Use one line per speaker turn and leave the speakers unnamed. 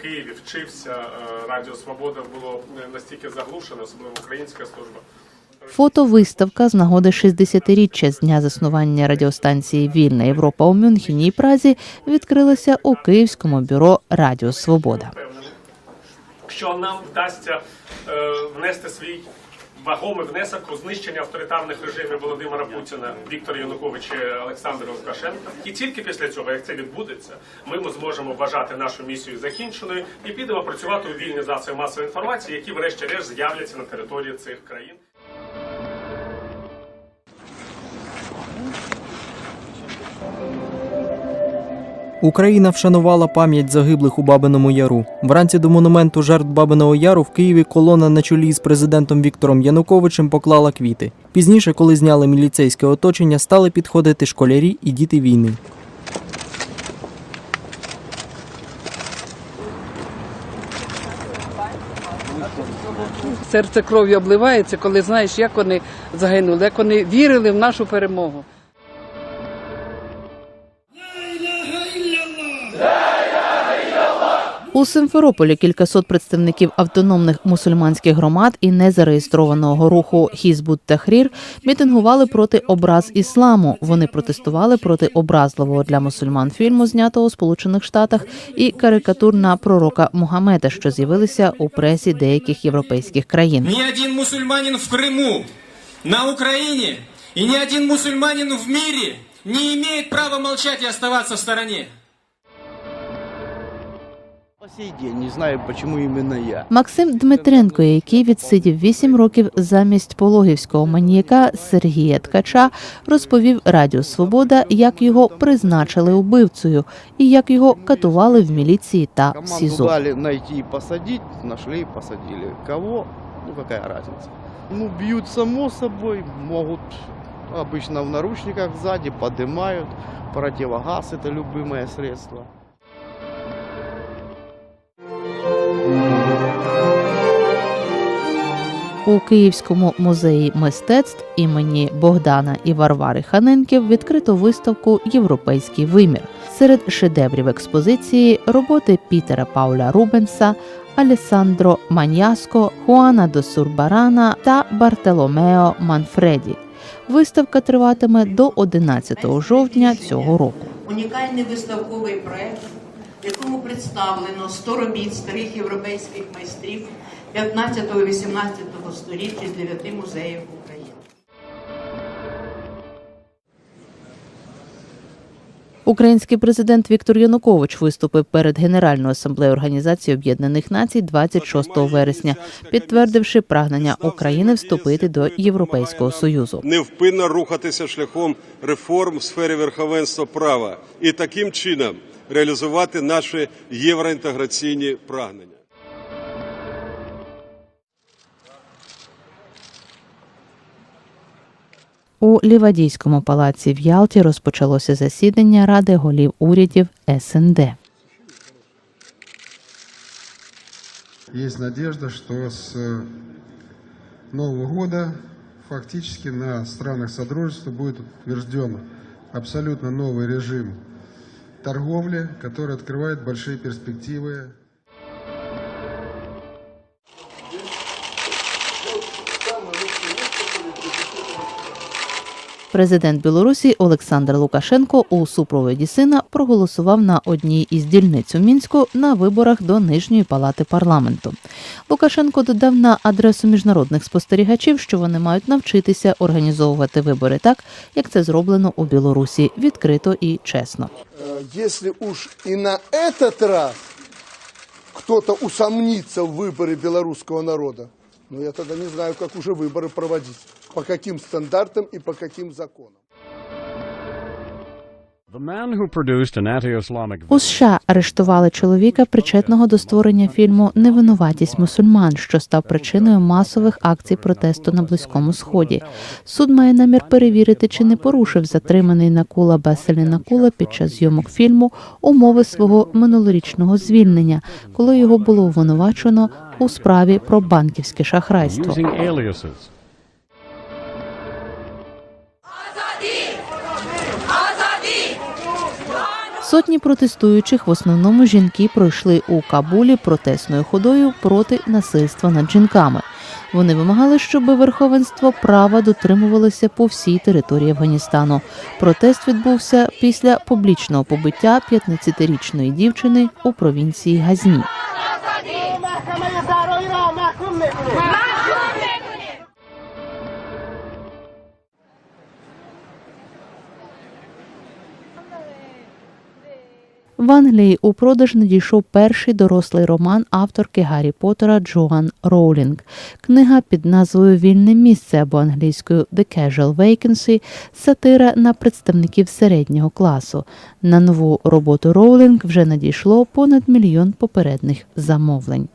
в Києві вчився, е, Радіо Свобода було настільки заглушено, особливо українська служба.
Фотовиставка з нагоди 60-річчя з дня заснування радіостанції Вільна Європа у Мюнхені і Празі відкрилася у Київському бюро Радіо Свобода.
що нам вдасться е, внести свій вагомий внесок у знищення авторитарних режимів Володимира Путіна, Віктора Януковича Олександра Лукашенка. І тільки після цього, як це відбудеться, ми зможемо вважати нашу місію закінченою і підемо працювати у вільні засоби масової інформації, які врешті-решт з'являться на території цих країн.
Україна вшанувала пам'ять загиблих у Бабиному Яру. Вранці до монументу жертв Бабиного Яру в Києві колона на чолі з президентом Віктором Януковичем поклала квіти. Пізніше, коли зняли міліцейське оточення, стали підходити школярі і діти війни.
Серце кров'ю обливається, коли знаєш, як вони загинули, як вони вірили в нашу перемогу.
У Симферополі кількасот представників автономних мусульманських громад і незареєстрованого руху Хізбут Тахрір мітингували проти образ ісламу. Вони протестували проти образливого для мусульман фільму, знятого у Сполучених Штатах, і карикатур на пророка Мухаммеда, що з'явилися у пресі деяких європейських країн.
Ни один мусульманин в Крыму, на Украине и ни один мусульманин в мире не имеет права молчать и оставаться в стороне.
Не знаю, почему именно я.
Максим Дмитренко, який відсидів 8 років замість пологівського маніяка Сергія Ткача, розповів Радіо Свобода, як його призначили убивцею і як його катували в міліції та в СІЗО.
дали найти и посадить, нашли и посадили. Кого? Ну какая разница? Ну бьют само собой, могут обычно в наручниках сзади, поднимают. Противогаз это любимое средство.
У Київському музеї мистецтв імені Богдана і Варвари Ханенків відкрито виставку Європейський вимір. Серед шедеврів експозиції роботи Пітера Пауля Рубенса, Алесандро Маньяско, Хуана до Сурбарана та Бартоломео Манфреді. Виставка триватиме до 11 жовтня цього року.
унікальний виставковий проект, в якому представлено 100 робіт старих європейських майстрів 15-18 століття з 9 музеїв України.
Український президент Віктор Янукович виступив перед Генеральною асамблеєю Організації Об'єднаних Націй 26 вересня, підтвердивши прагнення України вступити до Європейського союзу.
невпинно рухатися шляхом реформ в сфері верховенства права і таким чином реалізувати наші євроінтеграційні прагнення.
У Лівадійському палаці в Ялті розпочалося засідання Ради голів урядів СНД.
Есть надежда, что с э, Нового года фактически на странах Содружества будет утвержден абсолютно новый режим торговли, который открывает большие перспективы
Президент Білорусі Олександр Лукашенко у супроводі сина проголосував на одній із дільниць у мінську на виборах до нижньої палати парламенту. Лукашенко додав на адресу міжнародних спостерігачів, що вони мають навчитися організовувати вибори так, як це зроблено у Білорусі, відкрито і чесно.
Э, Если уж и на этот раз кто-то усомнится в выборе белорусского народа, ну я тогда не знаю, как уже выборы проводить, по каким стандартам и по каким законам.
У США арештували чоловіка, причетного до створення фільму Невинуватість мусульман, що став причиною масових акцій протесту на близькому сході. Суд має намір перевірити, чи не порушив затриманий Накула Беселі Накула під час зйомок фільму умови свого минулорічного звільнення, коли його було обвинувачено у справі про банківське шахрайство. Сотні протестуючих, в основному жінки, пройшли у Кабулі протесною ходою проти насильства над жінками. Вони вимагали, щоб верховенство права дотримувалося по всій території Афганістану. Протест відбувся після публічного побиття 15-річної дівчини у провінції Газні. В Англії у продаж надійшов перший дорослий роман авторки Гаррі Поттера Джоан Роулінг. Книга під назвою Вільне місце або англійською The Casual Vacancy – сатира на представників середнього класу. На нову роботу Роулінг вже надійшло понад мільйон попередніх замовлень.